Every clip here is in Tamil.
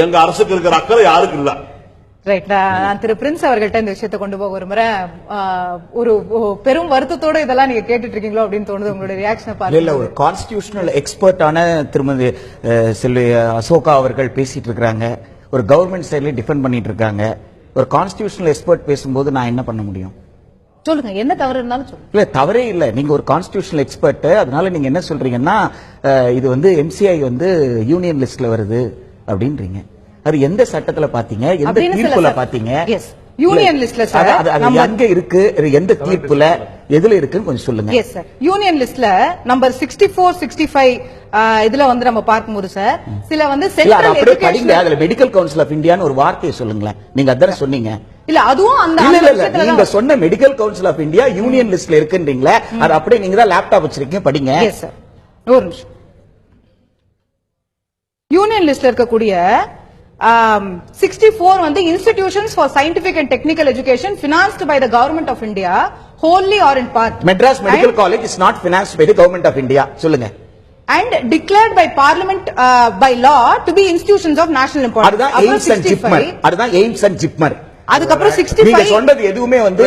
எங்க அரசுக்கு இருக்கிற அக்கறை யாருக்கு இல்ல? ரைட் நான் திரு பிரின்ஸ் அவர்கள்ட்ட இந்த விஷயத்தை கொண்டு போக விரும்புறேன். ஆஹ், ஒரு ஒரு பெரும் வருத்தத்தோட இதெல்லாம் நீங்க கேட்டுட்டு இருக்கீங்களோ அப்படின்னு தோணுது உங்களுடைய ரியாக்ஷனை இல்ல இல்ல பாருங்க ஒரு கான்ஸ்டிடியூஷனல் எக்ஸ்பர்ட்டான திருமதி செல்வி அசோகா அவர்கள் பேசிட்டு இருக்காங்க ஒரு கவர்மெண்ட் சைட்ல டிஃபெண்ட் பண்ணிட்டு இருக்காங்க ஒரு கான்ஸ்டிடியூஷனல் எக்ஸ்பர்ட் பேசும்போது நான் என்ன பண்ண முடியும்? சொல்லுங்க என்ன தவறு இருந்தாலும் சொல்லுங்க. இல்ல தவறே இல்ல. நீங்க ஒரு கான்ஸ்டிடியூஷனல் எக்ஸ்பர்ட் அதனால நீங்க என்ன சொல்றீங்கன்னா இது வந்து எம்சிஐ வந்து யூனியன் லிஸ்ட்ல வருது. அப்படின்றீங்க. அது எந்த சட்டத்துல பாத்தீங்க? எந்த தீர்ப்புல பாத்தீங்க. அது- அது நம்ம- எங்க இருக்கு? எந்த தீர்ப்புல? எதுல இருக்குன்னு கொஞ்சம் சொல்லுங்க. எஸ் சார் யூனியன் லிஸ்ட்ல number sixty four sixty five இதுல வந்து நம்ம பார்க்கும்போது சார் சில வந்து சென்ட்ரல் அப்படியே படிங்க. அதுல மெடிக்கல் கவுன்சில் ஆஃப் இந்தியான்னு ஒரு வார்த்தையை சொல்லுங்களேன். நீங்க அதானே சொன்னீங்க. இல்ல அதுவும் அந்த இல்ல நீங்க சொன்ன medical council of India union லிஸ்ட்ல இருக்குன்றீங்களே அது அப்படியே நீங்க தான் லேப்டாப் வச்சிருக்கீங்க படிங்க. எஸ் சார் ஒரு நிமிஷம். யூனியன் லிஸ்ட்ல இருக்கக்கூடிய சிக்ஸ்டி ஃபோர் வந்து institutions for scientific and technical education financed by the government of India wholly or in part Madras medical college is not financed by the government of India சொல்லுங்க. declared by parliament uh, by law to be institutions of national importance. அதுதான் எய்ம்ஸ் அண்ட் 65 ஜிப்மர் அதுதான் எய்ம்ஸ் அண்ட் ஜிப்மர் அதுக்கப்புறம் நீங்க 65 சொன்னது எதுவுமே வந்து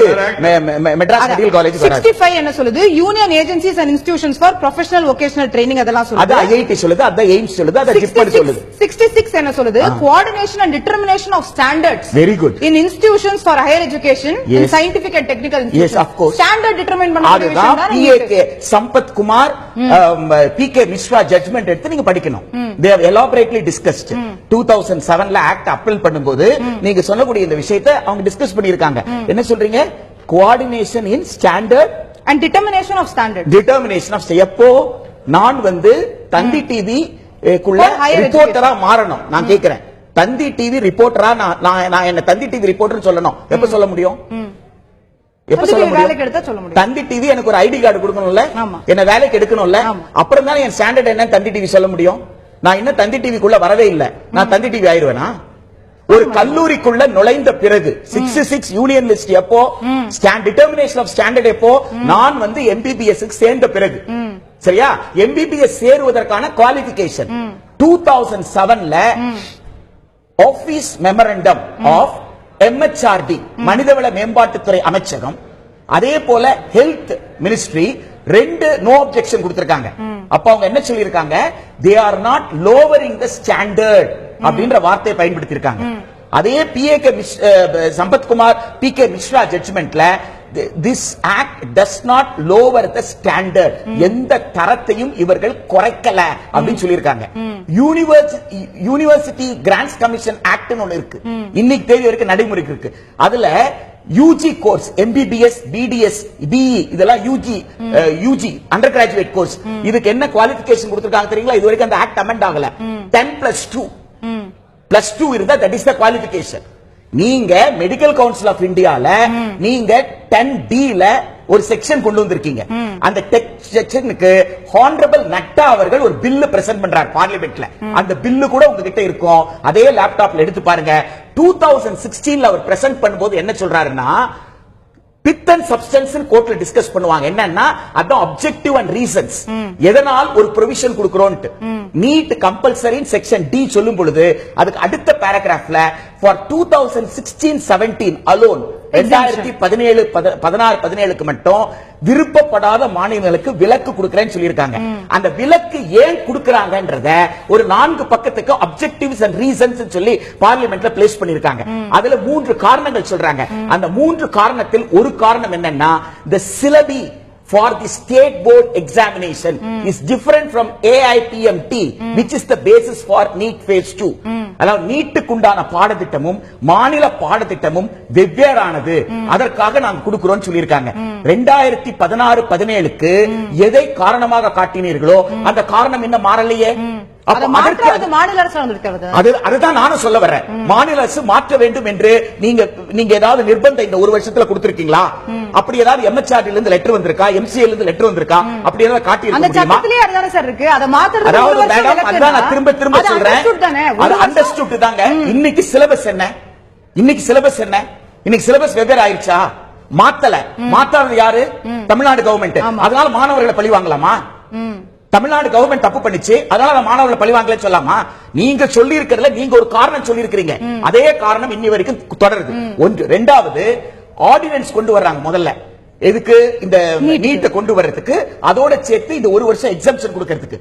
மெட்ராஸ் மெடிக்கல் காலேஜ் வராது. 65 என்ன சொல்லுது? Union agencies and institutions for professional vocational training அதெல்லாம் அது சொல்லுது ஐஐடி சொல்லுது அதான் எய்ம்ஸ் சொல்லுது அதான் ஜிப்மர் 66 சொல்லுது. 66 என்ன சொல்லுது? Coordination and determination of standards Very good. In institutions for higher education. In scientific and technical Yes, of course. Standard determine பண்ண அதுதான் P A K Sampath Kumar P K Mishra judgement எடுத்து நீங்க படிக்கணும். They have elaborately discussed two thousand செவன்ல ஆக்ட் அப்பீல் பண்ணும்போது நீங்க சொல்லக்கூடிய இந்த விஷயத்தை அவங்க டிஸ்கஸ் பண்ணிருக்காங்க என்ன சொல்றீங்க? Coordination in standard and determination of standard determination of எப்போ நான் வந்து தந்தி டிவி குள்ள ரிப்போர்ட்டரா மாறணும். நான் கேக்குறேன். தந்தி டிவி ரிப்போர்ட்டரா நான் நான் என்ன தந்தி டிவி ரிப்போர்ட்டர் சொல்லணும். எப்ப சொல்ல முடியும்? எப்ப சொல்ல முடியும். தந்தி டிவி எனக்கு ஒரு ஐடி கார்டு கொடுக்கணும்ல. என்ன வேலைக்கு எடுக்கணும்ல. அப்புறம் தான் என் ஸ்டாண்டர்ட் என்ன தந்தி டிவி சொல்ல முடியும்? நான் இன்னும் தந்தி டிவிக்குள்ள வரவே இல்ல. நான் தந்தி டிவி ஆயிருவேனா? ஒரு கல்லூரிக்குள்ள நுழைந்த பிறகு சிக்ஸ் சிக்ஸ் யூனியன் லிஸ்ட் எப்போ? டிட்டர்மினேஷன் ஆஃப் ஸ்டாண்டர்ட் எப்போ? நான் வந்து எம்பிபிஎஸ் சேர்ந்த பிறகு. சரியா? எம்பிபிஎஸ் சேருவதற்கான குவாலிபிகேஷன் டூ தௌசண்ட் செவன்ல ஆபீஸ் மெமரண்டம் ஆஃப் எம்எச்ஆர்டி மனிதவள மேம்பாட்டுத்துறை அமைச்சகம். அதே போல ஹெல்த் மினிஸ்ட்ரி ரெண்டு நோ அப்ஜெக்ஷன் கொடுத்திருக்காங்க. அப்ப அவங்க என்ன சொல்லியிருக்காங்க? They are not lowering the standard அப்படின்ற வார்த்தையை பயன்படுத்தி இருக்காங்க அதே P A K Sampath Kumar P K Mishra ஜட்ஜ்மெண்ட்ல this act does not lower the standard எந்த தரத்தையும் இவர்கள் குறைக்கல அப்படின்னு சொல்லியிருக்காங்க. University university grants commission act ஒன்னு இருக்கு. இன்னைக்கு தேதி வரைக்கும் நடைமுறைக்கு இருக்கு. அதுல UG course MBBS BDS BE இதெல்லாம் UG UG under graduate course இதுக்கு என்ன குவாலிபிகேஷன் கொடுத்திருக்காங்க தெரியுங்களா? இது வரைக்கும் அந்த ஆக்ட் அமெண்ட் ஆகல. Ten plus two plus two இருந்தா தட் இஸ் த குவாலிபிகேஷன் நீங்க மெடிக்கல் கவுன்சில் ஆஃப் இந்தியால நீங்க டென் ல ஒரு செக்ஷன் கொண்டு வந்திருக்கீங்க. அந்த டெக் செக்ஷனுக்கு ஹானரபிள் நட்டா அவர்கள் ஒரு பில்லு பிரசன்ட் பண்றார் பார்லிமெண்ட்ல அந்த பில்லு கூட உங்ககிட்ட இருக்கும். அதே லேப்டாப்ல எடுத்து பாருங்க. டூ தௌசண்ட் சிக்ஸ்டீன்ல அவர் பிரசன்ட் பண்ணும்போது என்ன சொல்றாருன்னா பித் அண்ட் சப்ஸ்டன்ஸ் கோர்ட்ல டிஸ்கஸ் பண்ணுவாங்க. என்னன்னா அதான் அப்ஜெக்டிவ் அண்ட் ரீசன்ஸ் எதனால் ஒரு ப்ரொவிஷன் கொடுக்கிறோம்ட்டு நீட் கம்பல்சரி செக்ஷன் டி சொல்லும் பொழுது அதுக்கு அடுத்த பேராகிராஃப்ல for two thousand sixteen seventeen alone ரெண்டாயிரத்தி பதினேழு பத- பதினாறு பதினேழுக்கு மட்டும் விருப்பப்படாத மாநிலங்களுக்கு விலக்கு கொடுக்கறேன்னு சொல்லியிருக்காங்க. அந்த விலக்கு ஏன் கொடுக்கறாங்கன்றத ஒரு நான்கு பக்கத்துக்கு அப்ஜெக்டிவ்ஸ் அண்ட் ரீசன்ஸ் சொல்லி பார்லிமெண்ட்ல பிளேஸ் பண்ணிருக்காங்க அதுல மூன்று காரணங்கள் சொல்றாங்க. அந்த மூன்று காரணத்தில் ஒரு காரணம் என்னன்னா the syllabi for the state board examination is different from AIPMT which is the basis for NEET phase 2 அதாவது நீட்டுக்குண்டான பாடத்திட்டமும் மாநில பாடத்திட்டமும் வெவ்வேறானது அதற்காக நாங்க கொடுக்கிறோம் சொல்லியிருக்காங்க ரெண்டாயிரத்தி பதினாறு பதினேழுக்கு எதை காரணமாக காட்டினீர்களோ அந்த காரணம் இன்னும் மாறலையே அதுதான் நானும் சொல்ல வரேன். மாநில அரசு மாற்ற வேண்டும் என்று நீங்க நீங்க ஏதாவது நிர்பந்தம் இந்த ஒரு வருஷத்துல கொடுத்திருக்கீங்களா? அப்படி ஏதாவது எம்எச்ஆர்டி இருந்து லெட்டர் வந்திருக்கா? எம்சிஎல் இருந்து லெட்டர் வந்திருக்கா? அப்படி ஏதாவது காட்டி இருக்க. முடியுமா அதாவது மேடம் அதான் நான் திரும்ப திரும்ப சொல்றேன். அது அண்டர்ஸ்டுட் தாங்க. இன்னைக்கு சிலபஸ் என்ன? இன்னைக்கு சிலபஸ் என்ன? இன்னைக்கு சிலபஸ் வெவ்வேறு ஆயிடுச்சா மாத்தல மாத்தாதது யாரு? தமிழ்நாடு கவர்மெண்ட். அதனால மாணவர்களை பழி வாங்கலாமா? தமிழ்நாடு கவர்மெண்ட் தப்பு பண்ணிச்சு அதனால மாணவர்களை பழி வாங்கலன்னு சொல்லாமா? நீங்க சொல்லி இருக்கிறதுல நீங்க ஒரு காரணம் சொல்லி இருக்கிறீங்க அதே காரணம் இன்னி வரைக்கும் தொடருது. ஒன்று. ரெண்டாவது ஆர்டினன்ஸ் கொண்டு வர்றாங்க முதல்ல. எதுக்கு? இந்த நீட்டை கொண்டு வர்றதுக்கு அதோட சேர்த்து இந்த ஒரு வருஷம் எக்ஸாம்ஷன் கொடுக்கிறதுக்கு.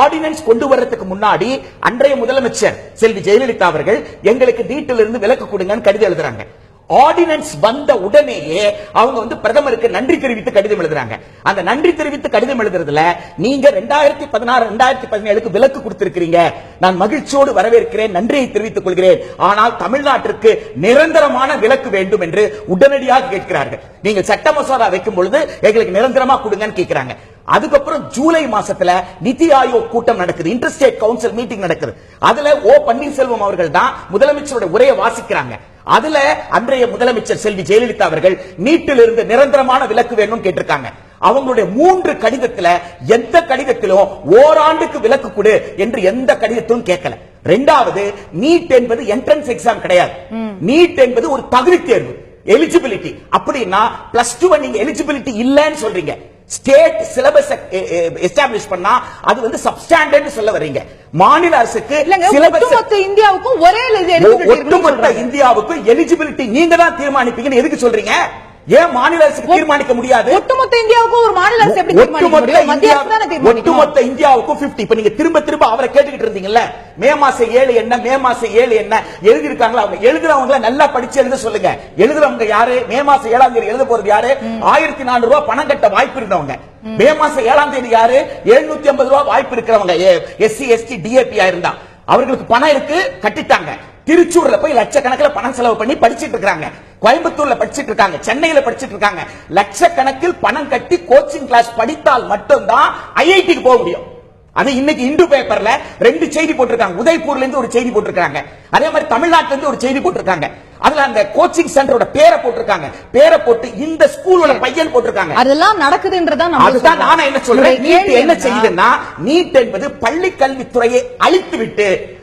ஆர்டினன்ஸ் கொண்டு வர்றதுக்கு முன்னாடி அன்றைய முதலமைச்சர் செல்வி ஜெயலலிதா அவர்கள் எங்களுக்கு நீட்டிலிருந்து இருந்து விலக்கு கொடுங்கன்னு கடிதம் எழுதுறாங்க. ஆர்டினன்ஸ் வந்த உடனேயே அவங்க வந்து பிரதமருக்கு நன்றி தெரிவித்து கடிதம் எழுதுறாங்க. அந்த நன்றி தெரிவித்து கடிதம் எழுதுறதுல நீங்க ரெண்டாயிரத்தி பதினாறு ரெண்டாயிரத்தி பதினேழுக்கு விலக்கு கொடுத்திருக்கிறீங்க. நான் மகிழ்ச்சியோடு வரவேற்கிறேன் நன்றியை தெரிவித்துக் கொள்கிறேன். ஆனால் தமிழ்நாட்டிற்கு நிரந்தரமான விலக்கு வேண்டும் என்று உடனடியாக கேட்கிறார்கள். நீங்கள் சட்ட மசோதா வைக்கும் பொழுது எங்களுக்கு நிரந்தரமா கொடுங்கன்னு கேட்கிறாங்க. அதுக்கப்புறம் ஜூலை மாசத்துல நிதி ஆயோக் கூட்டம் நடக்குது. இன்டர்ஸ்டேட் கவுன்சில் மீட்டிங் நடக்குது. அதுல ஓ பன்னீர்செல்வம் அவர்கள் தான் முதலமைச்சரோட உரையை வாசிக்கிறாங்க. அதுல அன்றைய முதலமைச்சர் செல்வி ஜெயலலிதா அவர்கள் நீட்டிலிருந்து நிரந்தரமான விலக்கு வேணும் கேட்டிருக்காங்க. அவங்களுடைய மூன்று கடிதத்துல எந்த கடிதத்திலும் ஓராண்டுக்கு விலக்கு கொடு என்று எந்த கடிதத்திலும் கேட்கல. ரெண்டாவது நீட் என்பது என்ட்ரன்ஸ் எக்ஸாம் கிடையாது. நீட் என்பது ஒரு தகுதி தேர்வு. எலிஜிபிலிட்டி அப்படின்னா பிளஸ் டூ நீங்க எலிஜிபிலிட்டி இல்லன்னு சொல்றீங்க. ஸ்டேட் சிலபஸ் எஸ்டாப்ளிஷ் பண்ணா அது வந்து சப்ஸ்டாண்டர்ட் சொல்ல வர்றீங்க மாநில அரசுக்கு ஒட்டுமொத்த இந்தியாவுக்கும் ஒரே ஒட்டுமொத்த சொல்றாங்க. இந்தியாவுக்கு எலிஜிபிலிட்டி நீங்க தான் தீர்மானிப்பீங்கன்னு எதுக்கு சொல்றீங்க ஏன் மாநில அரசுக்கு தீர்மானிக்க முடியாது? ஒட்டுமொத்த இந்தியாவுக்கும் ஒரு மாநில அரசு எப்படி ஒட்டுமொத்த முடியும்? மத்திய இந்தியா அரசு தானே தீர்மானிக்கும் ஒட்டுமொத்த இந்தியாவுக்கும் 50 இப்ப நீங்க திரும்ப திரும்ப அவரை கேட்டுக்கிட்டு இருந்தீங்கல்ல? மே மாசம் ஏழு என்ன மே மாசம் ஏழு என்ன? எழுதி இருக்காங்களா அவங்க? எழுதுறவங்கள நல்லா படிச்சு எழுத சொல்லுங்க. எழுதுறவங்க யாரு? மே மாசம் ஏழாம் தேதி எழுத போறது யாரு? ஆயிரத்தி நானூறு ரூபாய் பணம் கட்ட வாய்ப்பு இருந்தவங்க. மே. மாசம் ஏழாம் தேதி யாரு? எழுநூத்தி ஐம்பது ரூபாய் வாய்ப்பு இருக்கிறவங்க. எஸ்சி எஸ்டி டிஏபி இருந்தா. அவர்களுக்கு பணம் இருக்கு கட்டிட்டாங்க. திருச்சூர்ல போய் லட்சக்கணக்கில் பணம் செலவு பண்ணி படிச்சிட்டு இருக்காங்க கோயம்புத்தூர்ல படிச்சிட்டு இருக்காங்க சென்னையில படிச்சிட்டு இருக்காங்க லட்சக்கணக்கில் பணம் கட்டி கோச்சிங் கிளாஸ் படித்தால் மட்டும்தான் ஐஐடிக்கு போக முடியும். அது இன்னைக்கு இந்து பேப்பர்ல ரெண்டு செய்தி போட்டிருக்காங்க. உதய்பூர்ல இருந்து ஒரு செய்தி போட்டிருக்காங்க. அதே மாதிரி தமிழ்நாட்டுல இருந்து ஒரு செய்தி போட்டிருக்காங்க. அதுல அந்த கோச்சிங் சென்டரோட பேரை போட்டிருக்காங்க. பேரை போட்டு இந்த ஸ்கூலோட பையன் போட்டிருக்காங்க. அதெல்லாம் நடக்குதுன்றதா அதுதான். நானும் என்ன சொல்றேன்? நீட் என்ன செய்யுதுன்னா நீட் என்பது பள்ளி கல்வித்துறையை அழித்து விட்டு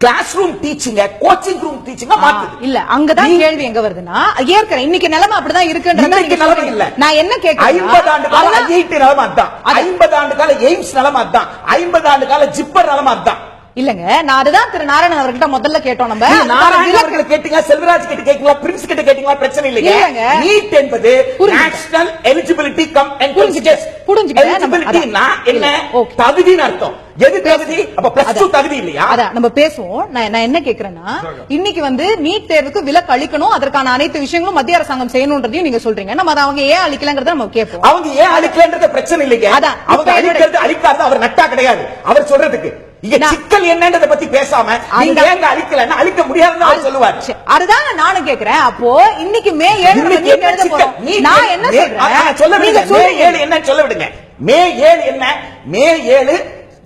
கிளாஸ் ரூம் டீச்சிங்க கோச்சிங் ரூம் டீச்சிங்க மாத்துது. இல்ல அங்கதான் கேள்வி எங்க வருதுன்னா ஏற்கிறேன் இன்னைக்கு நிலைமை அப்படிதான் இருக்குன்றதா இன்னைக்கு நிலைமை. இல்ல. நான் என்ன கேட்கிறேன் ஐம்பது ஆண்டு கால ஐஐடி நிலைமை அதான் அது- ஐம்பது ஆண்டு கால எய்ம்ஸ் நிலைமை அதான் ஐம்பது ஆண்டு கால ஜிப்பர் நிலைமை அதான் இல்லங்க நான் அதுதான் திரு நாராயணன் அவர்கிட்ட முதல்ல கேட்டோம் நம்ம. நாராயணன் அவர்களை கேட்டீங்களா? செல்வராஜ் கிட்ட கேட்டீங்களா? பிரின்ஸ் கிட்ட கேட்டீங்களா? பிரச்சனை இல்லைங்க. நீட் என்பது. நேஷனல் எலிஜிபிலிட்டி கம் புரிஞ்சுக்கிட்டேன். புரிஞ்சுக்கிட்டேன். நம்ம- எலிஜிபிலிட்டினா என்ன. தகுதின்னு அர்த்தம். எது தகுதி? அப்ப பிளஸ் டூ. தகுதி இல்லையா? அதான் நம்ம பேசுவோம். நான் நான் என்ன கேக்குறேன்னா இன்னைக்கு வந்து நீட் தேர்வுக்கு விலக்கு அளிக்கணும். அதற்கான அனைத்து விஷயங்களும் மத்திய அரசாங்கம் செய்யணும்ன்றதையும் நீங்க சொல்றீங்க. நம்ம அதை அவங்க ஏன் அளிக்கலங்கறத நம்ம கேட்போம். அவங்க ஏன் அழிக்கலன்றது பிரச்சனை இல்லைங்க. அதான். அவங்க அழிக்கிறது அழிக்காது அவர் நட்டா கிடையாது. அவர் சொல்றதுக்கு இங்க சிக்கல் என்னன்றத பத்தி பேசாம நீங்க ஏங்க அழிக்கலன்னா அழிக்க முடியாதுன்னு சொல்லுவார். அதுதான் நானும் கேக்குறேன். அப்போ இன்னைக்கு மே ஏழு எழுத? போறோம். நான் என்ன ஆ, சொல்ல சொல்றேன் விடுங்க. மே சொல்லுங்க. ஏழு என்ன சொல்ல விடுங்க. மே ஏழு என்ன? மே ஏழு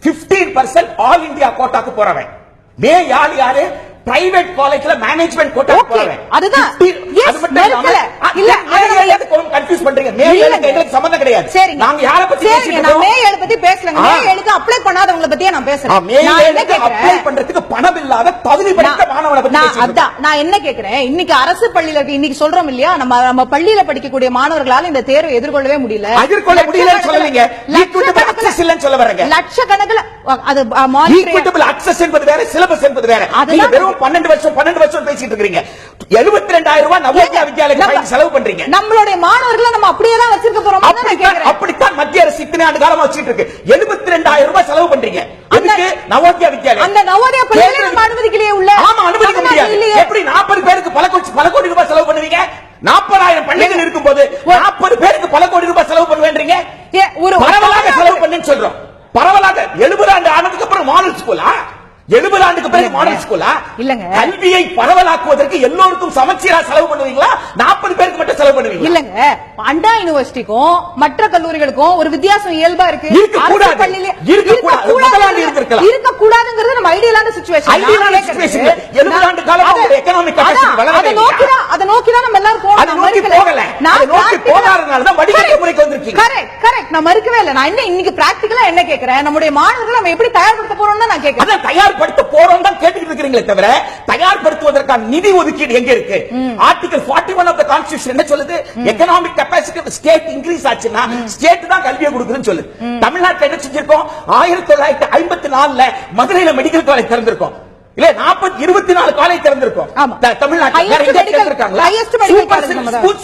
15% பர்சன்ட் ஆல் இந்தியா கோட்டாக்கு போறவன். மே யாரு யாரு? பிரைவேட் காலேஜ்ல மேனேஜ்மெண்ட் Okay, போறவன் அதுதான். 15 Yes, அது மட்டும் இல்லாம மறுக்கல. ஆ, இல்ல, அதை கன்ஃபியூஸ் பண்றீங்க? மே இல்லங்க. ஏழுக்கு எங்களுக்கு சம்பந்தம் கிடையாது. சரிங்க. நாங்க யார பத்தி பேசிட்டு நான் இருக்கோம் மே ஏழு பத்தி பேசலங்க. மே ஆ. ஏழுக்கு அப்ளை பண்ணாதவங்கள பத்தியே நான் பேசுறேன். மே நான் என்ன ஏழுக்கு அப்ளை பண்றதுக்கு பணம் இல்லாத தகுதி படித்த மாணவனை பத்தி நான். அதான். நான் என்ன கேக்குறேன்? இன்னைக்கு அரசு பள்ளியில இன்னைக்கு சொல்றோம் இல்லையா? நம்ம நம்ம பள்ளியில படிக்கக்கூடிய மாணவர்களால இந்த தேர்வை எதிர்கொள்ளவே முடியல. எதிர்கொள்ள முடியலன்னு சொல்லலீங்க. ஈக்குவிட்டபிள் அக்சஸ் இல்லன்னு சொல்ல வரேங்க லட்சக்கணக்கில் அது monitor- ஈக்குவிட்டபிள் அக்சஸ் என்பது வேற சிலபஸ் என்பது வேற. நீங்க வெறும் 12 வருஷம் 12 வருஷம் பேசிட்டு இருக்கீங்க 72000 ரூபாய் நவோதயா ஃபைன் செலவு பண்றீங்க. நம்மளுடைய மாணவர்களை நம்ம அப்படியே தான் வச்சிருக்க போறோம் அப்படித்தான் மத்திய அரசு இத்தனை ஆண்டு காலமா வச்சிட்டு இருக்கு. 72000 ரூபாய் செலவு பண்றீங்க. எதுக்கு? நவோதயா வித்யாலயம். அந்த நவோதயா பள்ளியில நம்ம அனுமதிக்கலையே உள்ள. ஆமா அனுமதிக்க முடியாது. எப்படி 40 பேருக்கு பல கோடி பல கோடி ரூபாய் செலவு பண்ணுவீங்க? 40000 பள்ளிகள் இருக்கும்போது 40 பேருக்கு பல கோடி ரூபாய் செலவு பண்ணுவேன்றீங்க? ஒரு பரவலாக செலவு பண்ணுன்னு சொல்றோம். பரவலாக 70 ஆண்டு ஆனதுக்கு அப்புறம் மாடல் ஸ்கூலா? 70 ஆண்டுக்கு பிறகு. மாடல் ஸ்கூலா? இல்லங்க. கல்வியை பரவலாக்குவதற்கு எல்லோருக்கும் சமச்சீரா செலவு பண்ணுவீங்களா 40 பேருக்கு மட்டும் செலவு பண்ணுவீங்களா இல்லங்க அண்ணா யுனிவர்சிட்டிக்கும் மற்ற கல்லூரிகளுக்கும் ஒரு வித்தியாசம் இயல்பா இருக்கு இருந்திருக்கலாம். இருக்கக்கூடாதுங்கிறது நம்ம ஐடியலான சுச்சுவேஷன் Ideal situation இல்ல. 70 ஆண்டு காலமா உங்களுடைய economic capacity வளரவே அதை? நோக்கி. போகல. நான் நோக்கி போகாதனால தான் வடிகட்ட. முறைக்கு வந்திருக்கீங்க. Correct, correct. நான் மறுக்கவே இல்லை. நான் என்ன இன்னைக்கு பிராக்டிகலா என்ன கேக்குறேன் நம்முடைய மாணவர்களை நம்ம எப்படி தயார்படுத்த போறோம்னு நான் கேக்குறேன் அதான் தயார்படுத்த போறோம் தான் கேட்டுக்கிட்டு இருக்கிறீங்களே தவிர தயார்படுத்துவது நடத்துவதற்கான நிதி ஒதுக்கீடு எங்க இருக்கு? Article 41 one of the constitution என்ன சொல்லுது? எக்கனாமிக் கெபாசிட்டி ஸ்டேட் இன்க்ரீஸ் ஆச்சுன்னா ஸ்டேட் தான் கல்வியை கொடுக்குதுன்னு சொல்லுது. தமிழ்நாட்டுல என்ன செஞ்சிருக்கோம்? ஆயிரத்தி தொள்ளாயிரத்தி ஐம்பத்தி நாலுல மதுரையில மெடிக்கல் காலேஜ் திறந்திருக்கோம். இல்ல நாற்பத்தி இருபத்தி நாலு காலேஜ் திறந்திருக்கோம் தமிழ்நாட்டுல.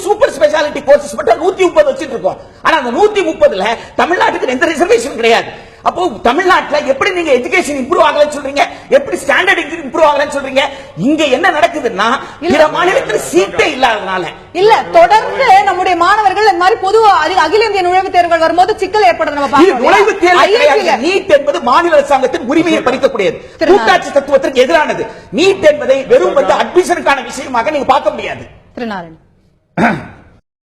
சூப்பர் ஸ்பெஷாலிட்டி கோர்சஸ் மட்டும் நூத்தி முப்பது வச்சிட்டு இருக்கோம். ஆனா அந்த நூத்தி முப்பதுல தமிழ்நாட்டுக்கு எந்த ரிசர்வேஷன் கிடையாது. அப்போ தமிழ்நாட்டுல எப்படி நீங்க எஜுகேஷன் இம்ப்ரூவ் ஆகலன்னு சொல்றீங்க? எப்படி ஸ்டாண்டர்ட் இம்ப்ரூவ் ஆகலன்னு சொல்றீங்க? இங்க என்ன நடக்குதுன்னா. பிற மாநிலத்தில் சீட்டே இல்லாதனால இல்ல தொடர்ந்து நம்முடைய மாணவர்கள் இந்த மாதிரி பொது அகில இந்திய நுழைவுத் தேர்வுகள் வரும்போது சிக்கல் ஏற்படுறது நம்ம இது பார்க்கிறோம் நுழைவு தேர்வு நீட் என்பது மாநில அரசாங்கத்தின் உரிமையை பறிக்கக்கூடியது. கூட்டாட்சி தத்துவத்திற்கு எதிரானது. நீட் என்பதை வெறும் வந்து அட்மிஷனுக்கான விஷயமாக நீங்க பார்க்க முடியாது. திரு நாராயணன்